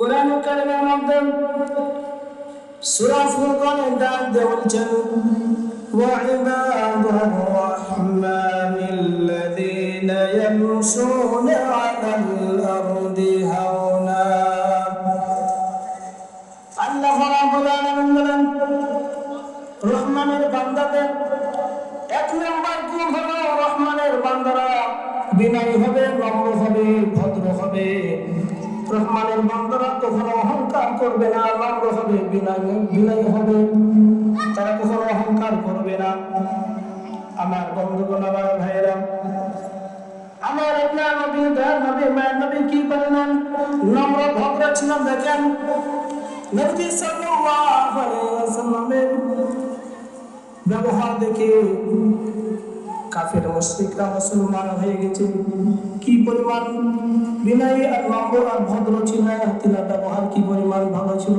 কোরআন কারিমের মধ্যে সূরা ফুরকানের ডাক দিয়ে বলছেন وعباد الرحمن الذين يمشون على الأرض هونا আল্লাহ রাব্বুল আলামিন বলেন রহমানের বান্দাদের এক নম্বর গুণ হলো রহমানের বান্দারা বিনয়ী হবে নম্র হবে ভদ্র হবে রহমানের বান্দারা কখনো অহংকার করবে না নম্র হবে, বিনয়, বিনয়ী হবে। তারা কখনো অহংকার করবে না। আমার বন্ধুগণ, আমার ভাইয়েরা, আমার নবী মায়ের নবী কি দেখেন। ব্যবহার দেখে কাফের মুশরিকরা মুসলমান হয়ে গেছে। কি পরিমাণ বিনয়ী আর নম্র আর ভদ্র ছিল তিনার ব্যবহার কি পরিমাণ ভালো ছিল?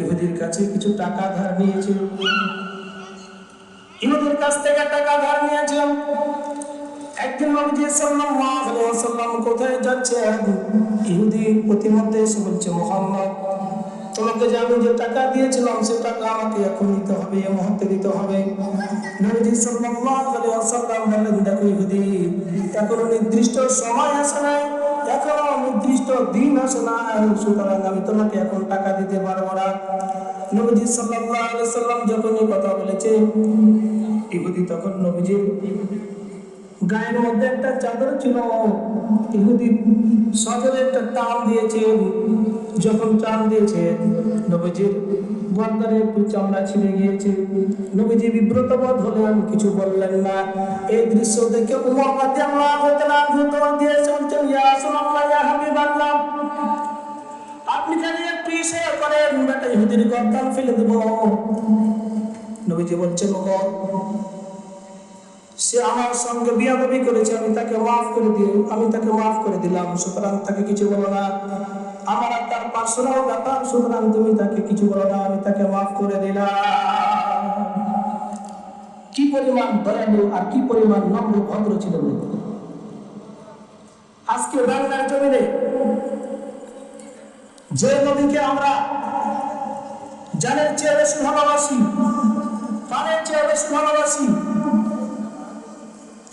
ইহুদির কাছে কিছু টাকা ধার নিয়েছে। ইহুদির কাছ থেকে টাকা ধার নিয়েছেন। একদিন কোথায় প্রতিমধ্যে এসে বলছে, মোহাম্মদ তোমাকে যে আমি যে টাকা দিয়েছিলাম, সে টাকা আমাকে এখন নিতে হবে, এ মুহূর্তে দিতে হবে। নবীজি সাল্লাল্লাহু আলাইহি ওয়াসাল্লাম বললেন, দেখো ইহুদি, এখনও নির্দিষ্ট সময় আসে নাই, এখনও নির্দিষ্ট দিন আসে না সুতরাং আমি তোমাকে এখন টাকা দিতে পারব না। নবীজি সাল্লাল্লাহু আলাইহি সাল্লাম যখন এই কথা বলেছে, ইহুদি তখন নবীজির গায়ের মধ্যে একটা চাদর ছিল, ইহুদি সজরে একটা তাল দিয়েছে, যখন টান দিয়েছে, নবীজির গর্দানে একটু চামড়া ছিঁড়ে গিয়েছে। নবীজি বিব্রত বোধ হলেন, কিছু বললেন না। এই দৃশ্য দেখে উমর দিয়ে ইয়া ইয়া আপনি খালি একটু ইসে করেন ইহুদির গর্দান ফেলে দেব। নবীজি বলছেন ওমর সে আমার সঙ্গে বিয়াদবি করেছে, আমি তাকে মাফ করে দিই আমি তাকে মাফ করে দিলাম। সুতরাং তাকে কিছু বলো না। আমার আর তার পার্সোনাল ব্যাপার, সুতরাং তুমি তাকে কিছু বলো না, আমি তাকে মাফ করে দিলাম। কি পরিমাণ দয়ালু আর কি পরিমাণ নম্র ভদ্র ছিল আজকে বাংলার জমিনে যে নদীকে আমরা জানের চেয়ে বেশি ভালোবাসি, প্রাণের চেয়ে বেশি ভালোবাসি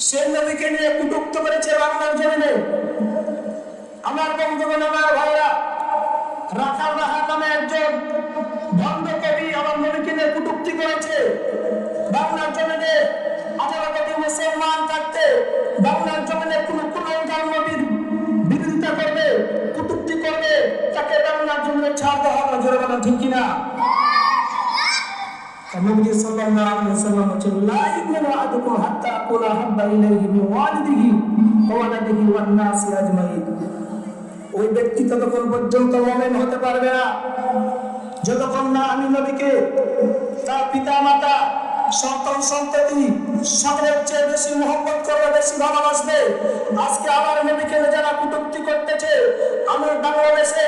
সেই নবীকে নিয়ে কুটুক্ত করেছে বাংলার জমিনে। আমার বন্ধুগণ, আমার ভাইরা, রাখাল রাহা নামে একজন ভণ্ড কবি আমার নবীকে নিয়ে কুটুক্তি করেছে। বাংলার জমিনে আঠারো কোটি মুসলমান থাকতে বাংলার জমিনে কোন কুলঙ্কার নবীর বিরোধিতা করবে, কুটুক্তি করবে, তাকে বাংলার জমিনে ছাড় দেওয়া হবে জোরে ঠিক কিনা? নবী সাল্লাল্লাহু আলাইহি ওয়াসাল্লাম বলেছেন, লা ইউমিনু আহাদুকুম হাত্তা আকুল হাব্বা ইলাইহি মিন ওয়ালিদিহি ওয়া ওয়ালাদিহি ওয়ান নাসি আজমাইন। ওই ব্যক্তি ততক্ষণ পর্যন্ত মুমিন হতে পারবে না। যতক্ষণ না আমি নবীকে, তার পিতা মাতা সন্তান সন্ততি সকলের চেয়ে বেশি মোহব্বত করবে বেশি ভালোবাসবে। আজকে আমার নবীকে যারা কুটুক্তি করতেছে, আমি বাংলাদেশে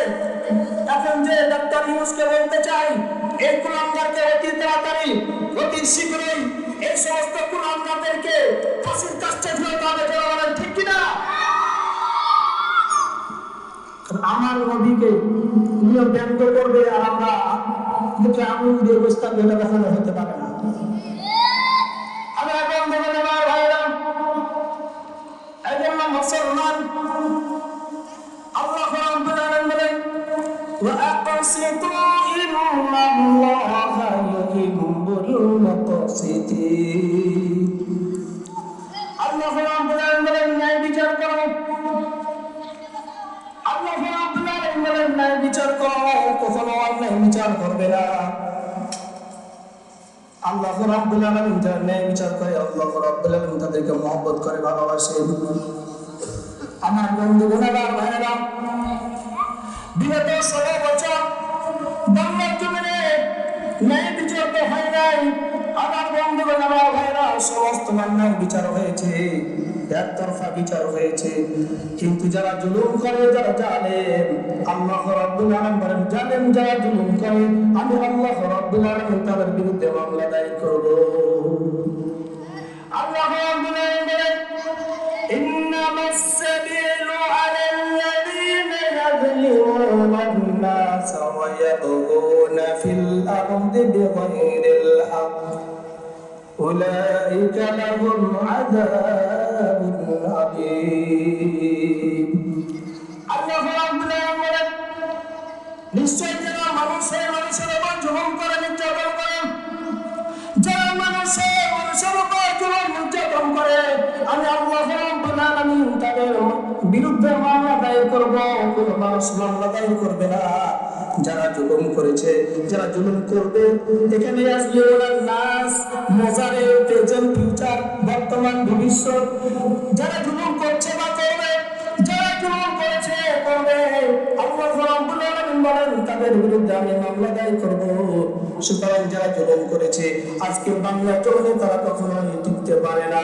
এখন যে ডাক্তার ইউনুসকে বলতে চাই, এই কুলাঙ্গারকে অতি তাড়াতাড়ি, অতি শীঘ্রই এই সমস্ত কুলাঙ্গারদেরকে ফাঁসির কাছে ঝুলাতে হবে বলেন, ঠিক কিনা? আমার নবীকে নিয়ে ব্যঙ্গ করবে আর আমরা মুখে আঙুল দিয়ে বসে থাকবে এটা কখনো হতে পারে না আমার বন্ধুগণ আমার ভাইরা একজন মুসলমান আল্লাহ রাব্বুল আলামিন বলেন وأقسطوا إن الله يحب المقسطين বিচার করবে না। আল্লাহ ন্যায় বিচার করে, আল্লাহ রাব্বুল তাদেরকে মহব্বত করে, ভালোবাসে। আমার বন্ধু, বোনেরা, ভাইয়েরা, বিগত ষোলো বছর বাংলার জমিনে ন্যায় বিচার তো হয় নাই। অমান্যার বিচার হয়েছে, একতরফা বিচার হয়েছে। কিন্তু যারা জুলুম করে, যারা জানেন আল্লাহ রব্বুল আলম বলেন জানেন যারা জুলুম করে, আমি আল্লাহ রব্বুল আলম তাদের বিরুদ্ধে মামলা দায়ের করব। আল্লাহ রব্বুল আলম বলেন أولئك لهم عذاب أليم আল্লাহ রাব্বুল আলামিন নিশ্চয় যারা মানুষের মানুষের উপর জুলুম করে নির্যাতন করে যারা মানুষের মানুষের উপর জুলুম নির্যাতন করে আমি আল্লাহ রাব্বুল আলামিন তাদের বিরুদ্ধে মামলা দায়ের করব কোন মানুষ মামলা দায়ের করবে না যারা জুলুম করেছে যারা জুলুম করবে এখানে আসলে ওনার নাস মজারে প্রেজেন্ট ফিউচার, বর্তমান ভবিষ্যৎ। যারা জুলুম করছে বা করবে, যারা জুলুম করেছে, করবে। তাদের বিরুদ্ধে আমি মামলা সুতরাং যারা জুলুম করেছে, আজকে বাংলা চললে তারা কখনো টিকতে পারে না।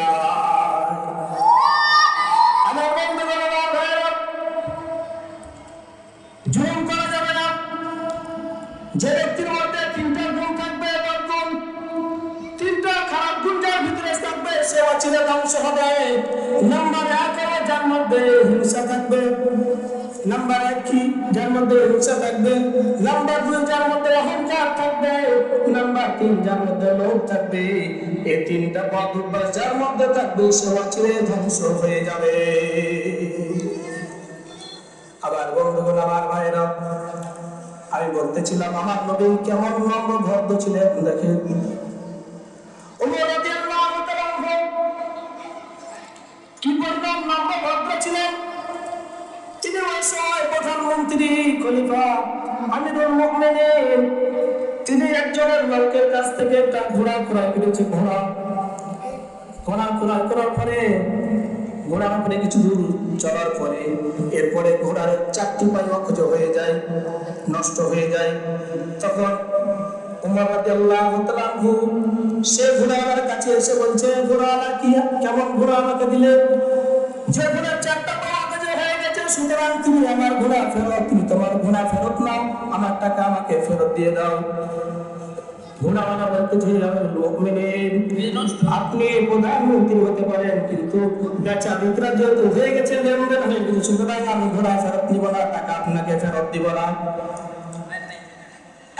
মধ্যে হিংসা থাকবে। নাম্বার এক কি? যার মধ্যে হিংসা থাকবে। নাম্বার দুই, যার মধ্যে অহংকার থাকবে। নাম্বার তিন, যার মধ্যে লোভ থাকবে। এই তিনটা পদ অভ্যাস যার মধ্যে থাকবে, সে অচিরে ধ্বংস হয়ে যাবে। আবার বন্ধুগণ, আমার ভাইরা আমি বলতেছিলাম আমার নবী কেমন নম্র ভদ্র ছিলেন? দেখেন ওমর রাদিয়াল্লাহু তাআলা আনহু কি পরিমাণ নম্র ভদ্র ছিলেন তিনি ওই সময় প্রধানমন্ত্রী খলিফা আমিরুল মুমিনিন, তিনি একজনের লোকের কাছ থেকে একটা ঘোড়া ক্রয় করেছে, ঘোড়া। ঘোড়া ক্রয় করার পরে, ঘোড়ার উপরে কিছু দূর চলার পরে, এরপরে ঘোড়ার চারটি পায়ে অক্ষজ হয়ে যায়, নষ্ট হয়ে যায়। তখন সে ঘোড়াওয়ালার কাছে এসে বলছে, ঘোড়াওয়ালা কি, কেমন ঘোড়া আমাকে দিলে? যে ঘোড়ার সুতরাং তুমি আমার ঘোড়া ফেরত, তুমি তোমার ঘোড়া ফেরত নাও, আমার টাকা আমাকে ফেরত দিয়ে দাও। আপনি প্রধানমন্ত্রী হতে পারেন, কিন্তু বেচা বিক্রা যেহেতু হয়ে গেছে আমি ঘোড়া ফেরত নিব না, টাকা আপনাকে ফেরত দিব না।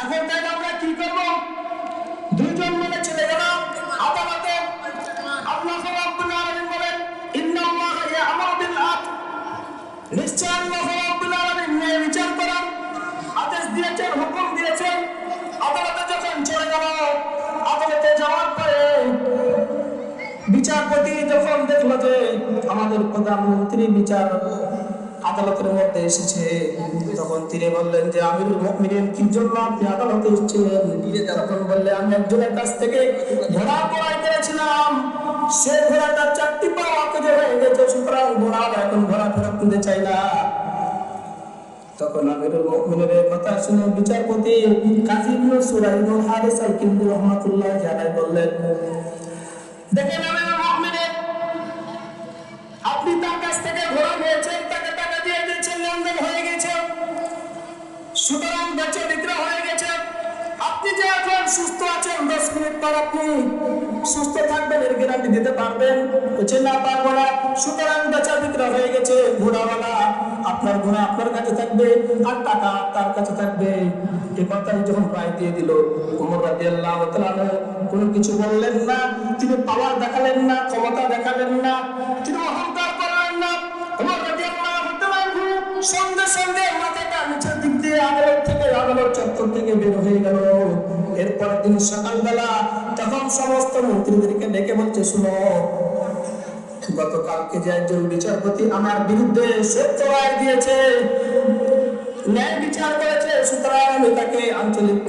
এখন আমরা কি করব? আদালতে যাওয়ার পরে বিচারপতি যখন দেখল যে আমাদের প্রধানমন্ত্রী বিচার আদালতের মধ্যে এসেছে, তখন তিনি বললেন যে, আমিরুল মুমিনিন, কি জন্য আপনি আদালতে এসেছেন তখন বললে, আমি একজনের কাছ থেকে ঘোড়া ক্রয় করেছিলাম। সে ঘোড়াটা চারটি পা অকেজ হয়ে গেছে, সুতরাং ঘোড়া এখন ঘোড়া ফেরত নিতে চাই না। তখন আমিরুল কথা শুনে বিচারপতি কাজী ইবনে সুরাইদ হারিস আল-কিন্দি রহমাতুল্লাহ জানাই বললেন, দেখেন আমিরুল মুমিনের আপনি তার কাছ থেকে ঘোড়া নিয়েছেন তাকে টাকা দিয়ে দিয়েছেন, লেনদেন হয়ে গেছে। সুতরাং বেচে বিক্রয় হয়ে গেছে। আপনি যে এখন সুস্থ আছেন, দশ মিনিট পর আপনি সুস্থ থাকবেন, এর গ্যারান্টি দিতে পারবেন। বলছে না পারব না সুতরাং বেচা বিক্রি হয়ে গেছে ঘোড়াওয়ালা। আপনার ঘোড়া আপনার কাছে থাকবে আর টাকা তার কাছে থাকবে। এই কথাই যখন রায় দিয়ে দিল, উমর রাদিয়াল্লাহু তাআলা কোনো কিছু বললেন না, তিনি পাওয়ার দেখালেন না, ক্ষমতা দেখালেন না, তিনি অহংকার করলেন না। উমর রাদিয়াল্লাহু তাআলা সঙ্গে সঙ্গে দিয়ে আদালত থেকে, আদালত চত্বর থেকে বের হয়ে গেল। এরপর দিন সকালবেলা তখন সমস্ত মন্ত্রীদেরকে ডেকে বলছে, শুনো, গতকালকে যে একজন বিচারপতি আমার বিরুদ্ধে সত্য রায় দিয়েছে, ন্যায় বিচার করেছে, সুতরাং আমি তাকে আঞ্চলিক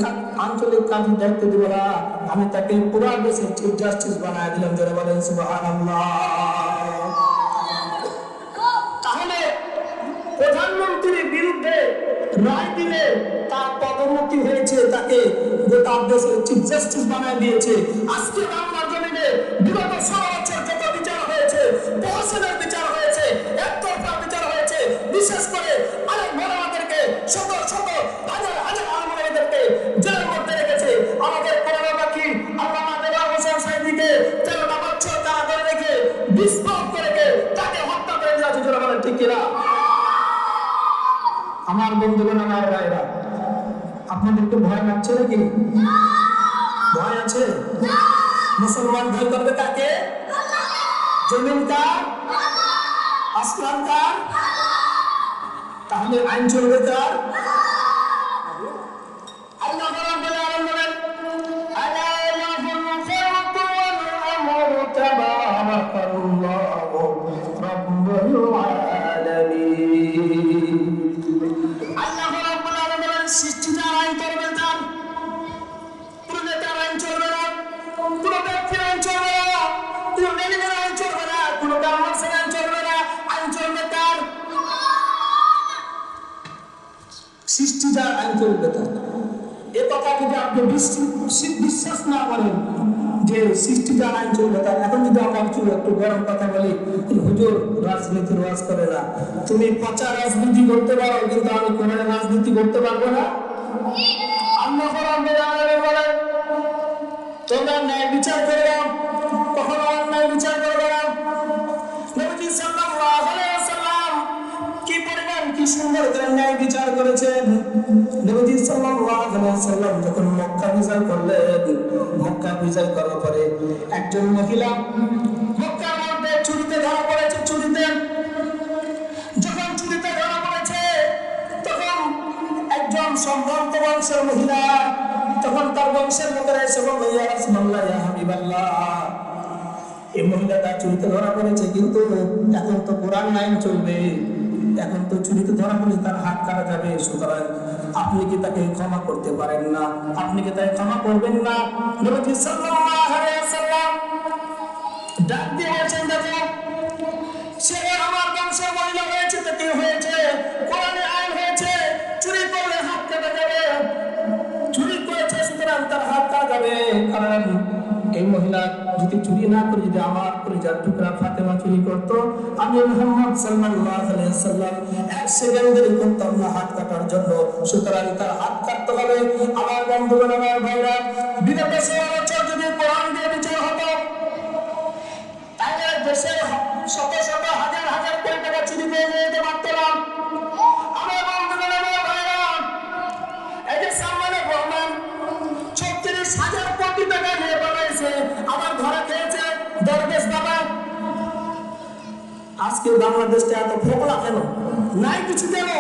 আঞ্চলিক কাজের দায়িত্ব দিব না। আমি তাকে পুরা দেশের চিফ জাস্টিস বানায় দিলাম যারা বলেন, সুবহানাল্লাহ। তাহলে প্রধানমন্ত্রীর বিরুদ্ধে রায় দিলে তার পদোন্নতি হয়েছে, তাকে গোটা দেশের চিফ জাস্টিস বানিয়ে দিয়েছে। আজকে বাংলার জমিনে বিগত ষোলো বছর যত বিচার হয়েছে, তহসিলের বিচার হয়েছে, একতরফা বিচার হয়েছে, বিশেষ করে অনেক বড়মাদেরকে শত শত আমার বন্ধুগণ, আমার ভাইরা আপনাদের একটু ভয় লাগছে নাকি? ভয় আছে? মুসলমান ভয় করবে তাকে জমিন তার আসমান তার তাহলে আইন চলবে কার? চলবে তার এ কথা যদি আপনি বিশ্বাস বিশ্বাস না করেন যে সৃষ্টি জানাই আইন চলবে তার এখন যদি আমরা কিছু একটু গরম কথা বলি হুজুর রাজনীতির রাজ করে না। তুমি পচা রাজনীতি করতে পারো, কিন্তু আমি কোন রাজনীতি করতে পারব না। ওয়াসাল্লাম যখন মক্কা মক্কা একজন মহিলা মক্কার মধ্যে চুরিতে ধরা চুরিতে। যখন চুরিতে ধরা তখন একজন সম্ভ্রান্ত বংশের মহিলা, তখন তার বংশের মহিলাটা চুরিতে ধরা পড়েছে, কিন্তু এখন তো কোরআন আইন চলবে। এখন তো চুরিতে ধরা পড়েছে তার হাত কাটা যাবে, সুতরাং আপনি কি তাকে ক্ষমা করতে পারেন না? আপনি কি তাকে ক্ষমা করবেন না? নবী সাল্লাল্লাহু আলাইহি ওয়াসাল্লাম ডাক দিয়ে বলছেন সে আমার বংশের মহিলা হয়েছে, তো কি হয়েছে? কোরআনে আইন হয়েছে, চুরি করলে হাত কাটা যাবে। চুরি করেছে, সুতরাং তার হাত কাটা যাবে, কারণ এই মহিলা যদি চুরি না করে, যদি আমার পরিজার টুকরা ফাতেমা চুরি করতো, আমি মোহাম্মদ সাল্লাল্লাহু আলাইহি সাল্লাম এক করতাম না হাত কাটার জন্য, সুতরাং তার হাত কাটতে হবে। আমার বন্ধুগণ, আমার ভাইরা যদি কোরআন দিয়ে বিচার হতো, তাহলে দেশের শত শত হাজার আজকে বাংলাদেশটা এত ফোকলা কেন? নাই কিছু কেন?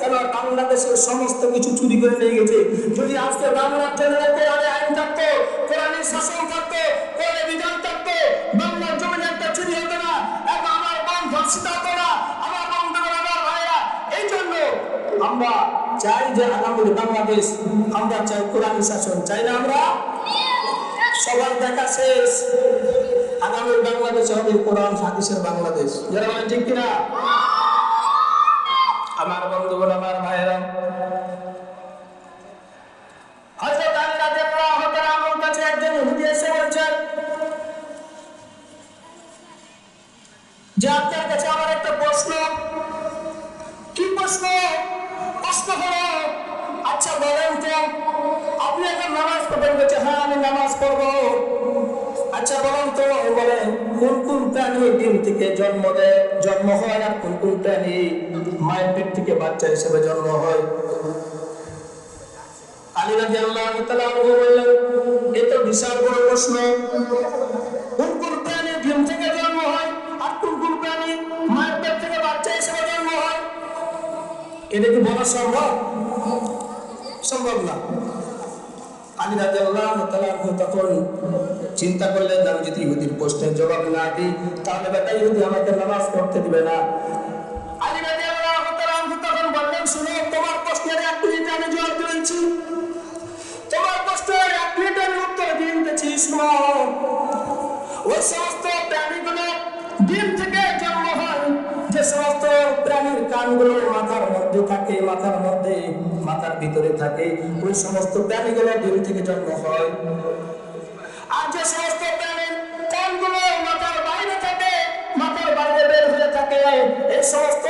কেন বাংলাদেশের সমস্ত কিছু চুরি করে নিয়ে গেছে? যদি আজকে বাংলার কোরআনে আইন থাকতো কোরআনের শাসন থাকতো কোরআনে বিধান থাকতো বাংলার জমিনে একটা চুরি হতো না এবং আমার মন ধর্ষিত হতো না আমার বন্ধুগণ আমার ভাইরা এই জন্য আমরা চাই যে আগামী বাংলাদেশ আমরা চাই কোরআন শাসন চাই না আমরা? সবার দেখা শেষ। আগামী বাংলাদেশ হবে কোরআন হাদিসের বাংলাদেশ। যারা বলেন ঠিক কিনা? আমার বন্ধুগণ, আমার ভাইয়েরা। আমার যে আপনার কাছে একটা কি আচ্ছা বলেন তো, আপনি এখন নামাজ পড়বেন বলছে হ্যাঁ আমি নামাজ পড়ব। আচ্ছা বলেন তো বলে কোন কোন প্রাণী ডিম থেকে জন্ম দেয়? জন্ম হয় আর কোন কোন প্রাণী মায়ের পেট থেকে বাচ্চা হিসেবে জন্ম হয়? আলী আল্লাহ বললেন, এ তো বিশাল বড় প্রশ্ন। কোন কোন প্রাণী থেকে জন্ম হয় আর কোন কোন প্রাণী থেকে বাচ্চা হিসেবে জন্ম হয়? এটা কি বলা সম্ভব? সম্ভব না। আলী রাজি আল্লাহ তখন চিন্তা করলেন আমি যদি ইহুদির প্রশ্নের জবাব না দিই, তাহলে বেটা ইহুদি আমাকে নামাজ পড়তে দিবে না। শুনে, তোমার প্রশ্নের এক তোমার এক ওই সমস্ত প্রাণীগুলো থেকে জন্ম হয়। যে সমস্ত প্রাণীর কানগুলো মাথার মধ্যে থাকে, মাথার মাথার ভিতরে থাকে, ওই সমস্ত প্রাণীগুলো ডিম থেকে জন্ম হয়। সমস্ত মাথার বাইরে থাকে, মাথার বাইরে বের হয়ে থাকে। এই সমস্ত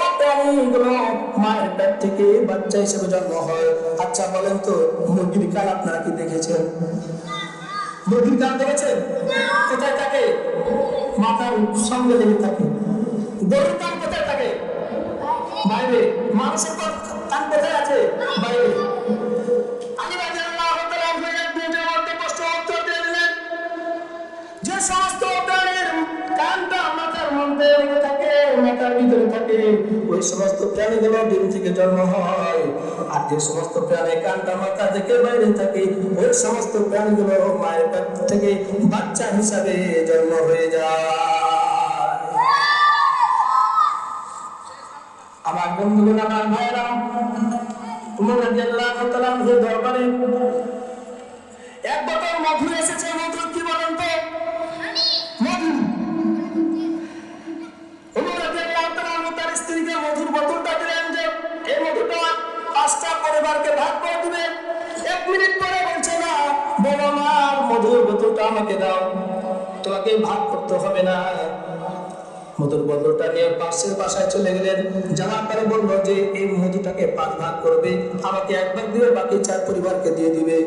মায়ের থেকে বাচ্চা হিসেবে জন্ম হয়। আচ্ছা বলেন তো, মুরগির কান কি দেখেছেন? মুরগির দেখেছেন? কোথায় থাকে? মাথার সঙ্গে লেগে থাকে। গরুর কোথায় থাকে? বাইরে। মানুষের কান যার ভিতরে থাকে, ওই সমস্ত প্রাণীগুলো ডিম থেকে জন্ম হয়। আর যে সমস্ত প্রাণী কান্টা মাথা থেকে বাইরে থাকে, ওই সমস্ত প্রাণীগুলো মায়ের পেট থেকে বাচ্চা হিসাবে জন্ম হয়ে যায়। আমার বন্ধুগণ, আমার ভাইরা উমর রাদিয়াল্লাহু তাআলা দরবারে এক বোতল মধু এসেছে পাঁচটা পরিবারকে ভাগ করে দিবে। এক মিনিট পরে বলছে, না, বলো আমার মধুর বোতলটা আমাকে দাও। তোমাকে ভাগ করতে হবে না। মধুর বদলটা নিয়ে পাশের বাসায় চলে গেলেন। যাওয়ার পরে বলল যে, এই মধুটাকে পাঁচ ভাগ করবে, আমাকে একবার দিবে বাকি চার পরিবারকে দিয়ে দিবে।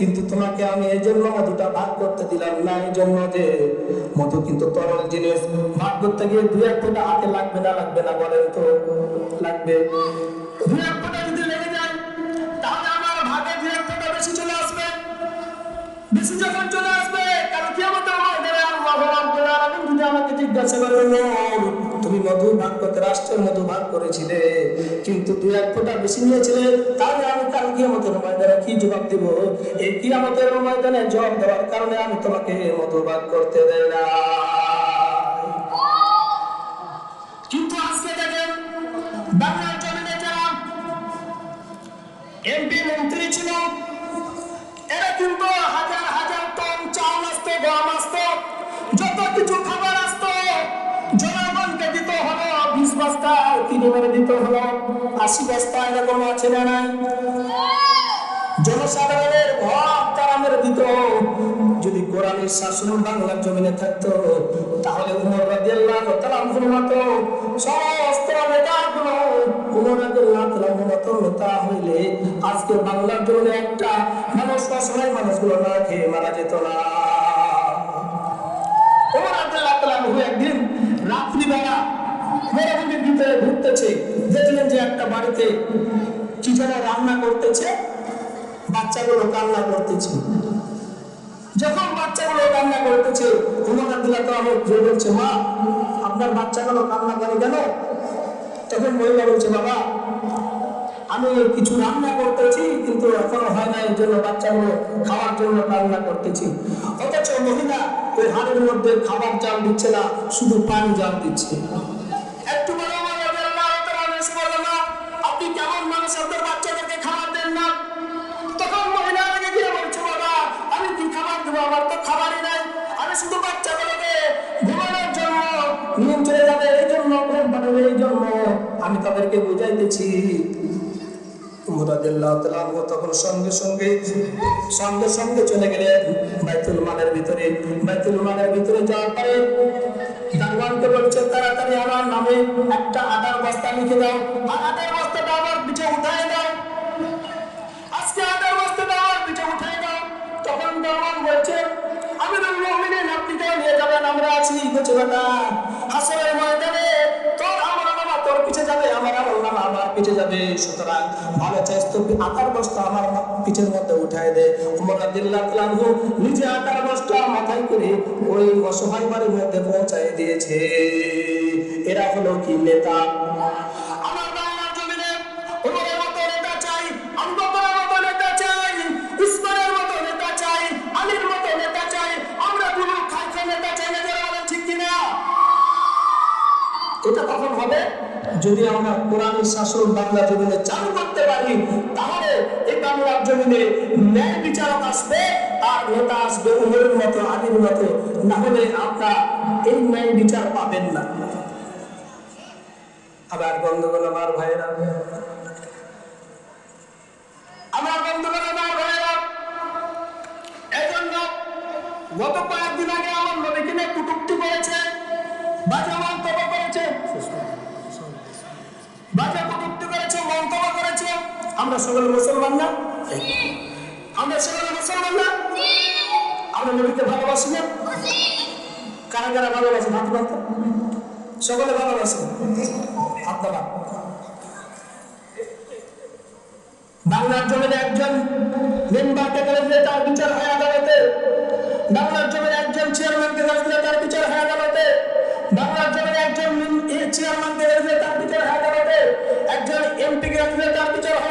কিন্তু তোমাকে আমি এই জন্য মধুটা ভাগ করতে দিলাম না এই জন্য যে মধু কিন্তু তরল জিনিস। ভাগ করতে গিয়ে দু এক হাতে লাগবে না লাগবে না বলেন তো? লাগবে। দু এক ফোঁটা যদি ভাগে দু এক বেশি চলে আসবে। বেশি যখন চলে আসবে, কারণ কি আমাদের আল্লাহ যদি আমাকে জিজ্ঞাসা করবে তুমি মধু ভাগ করতে রাষ্ট্রের মধু ভাগ করেছিলে। কিন্তু দুই এক ফোঁটা বেশি নিয়েছিলে তাহলে আমি কাল কি আমাদের ময়দানে কি জবাব দিব? এই কি আমাদের ময়দানে জবাব দেওয়ার কারণে আমি তোমাকে মধু ভাগ করতে দেয় না কিন্তু আজকে দেখেন, বাংলার জমিনে যারা এমপি মন্ত্রী ছিল, এরা কিন্তু হাজার আশি বস্তা এরকম আছে না জনসাধারণের ভোট তারা মেরে যদি কোরআনের শাসন বাংলার জমিনে থাকতো, তাহলে মতো সমস্ত নেতাগুলো উমর রাদিয়াল্লাহু মতো নেতা আজকে বাংলার জমিনে একটা মানুষ অসহায় মানুষগুলো মারা যেত না। উমর রাদিয়াল্লাহু তাআলা একদিন রাত্রিবেলা মরুভূমির ভিতরে ঘুরতেছে, দেখলেন যে একটা বাড়িতে কি যেন রান্না করতেছে, বাচ্চাগুলো কান্না করতেছে। যখন বাচ্চাগুলো কান্না করতেছে উমর আব্দুল্লাহ তো আমার বলছে মা, আপনার বাচ্চাগুলো কান্না করে কেন? তখন মহিলা বলছে, বাবা, আমি কিছু রান্না করতেছি, কিন্তু এখনও হয় না, এই জন্য বাচ্চাগুলো খাওয়ার জন্য রান্না করতেছি। অথচ মহিলা ওই হাড়ের মধ্যে খাবার জাল দিচ্ছে না, শুধু পানি জাল দিচ্ছে। আমি বুঝাইতেছি। আমার আছি। বলছে ময়দানে তোর আমার নামা তোর পিছে যাবে আমার আমল নামা যাবে, সুতরাং ভালো চাইতো আকার বস্তা আমার পিছের মধ্যে উঠায় দে। উমর রাদিয়াল্লাহু তাআলা নিজে আটার বস্তা মাথায় করে ওই অসহায় বাড়ির মধ্যে পৌঁছায় দিয়েছে। এরা হলো কি নেতা? যদি আমরা কোরআনের শাসন বাংলা জমিনে চালু করতে পারি, তাহলে এই বাংলার জমিনে ন্যায় বিচারক আসবে আর নেতা আসবে, উমরের মতো আলীর মতো। না হলে আপনার এই ন্যায় বিচার পাবেন না। আবার বন্ধুগণ, আমার ভাইয়েরা। আমার বন্ধুগণ, আমার ভাইয়েরা। এজন্য গত কয়েকদিন আগে আমার নবীকে নিয়ে কুটুক্তি করেছে। বাজে মন্তব্য করেছে বাজে কটূক্তি করেছে মন্তব্য করেছে আমরা সকলে মুসলমান না? আমরা সকলে মুসলমান না? আমরা নবীকে ভালোবাসি না? কারা কারা ভালোবাসে? হাত বান্ধব সকলে ভালোবাসে। হাত বাংলার জমিনে একজন মেম্বারকে গেলে দিলে তার বিচার হয় আদালতে। বাংলার জমিনে একজন চেয়ারম্যানকে গেলে দিলে তার বিচার হয় আদালতে। বাংলার জমিনে একজন চেয়ারম্যানকে গেলে দিলে তার বিচার হয় আদালতে। একজন এমপি কে গেলে দিলে তার বিচার হয়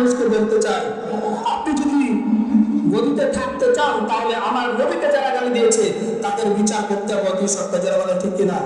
ইউনুসকে বলতে চাই। আপনি যদি গদিতে থাকতে চান, তাহলে আমার নবীকে যারা গালি দিয়েছে, তাদের বিচার করতে হবে অতি সত্য যারা বলে ঠিক কিনা?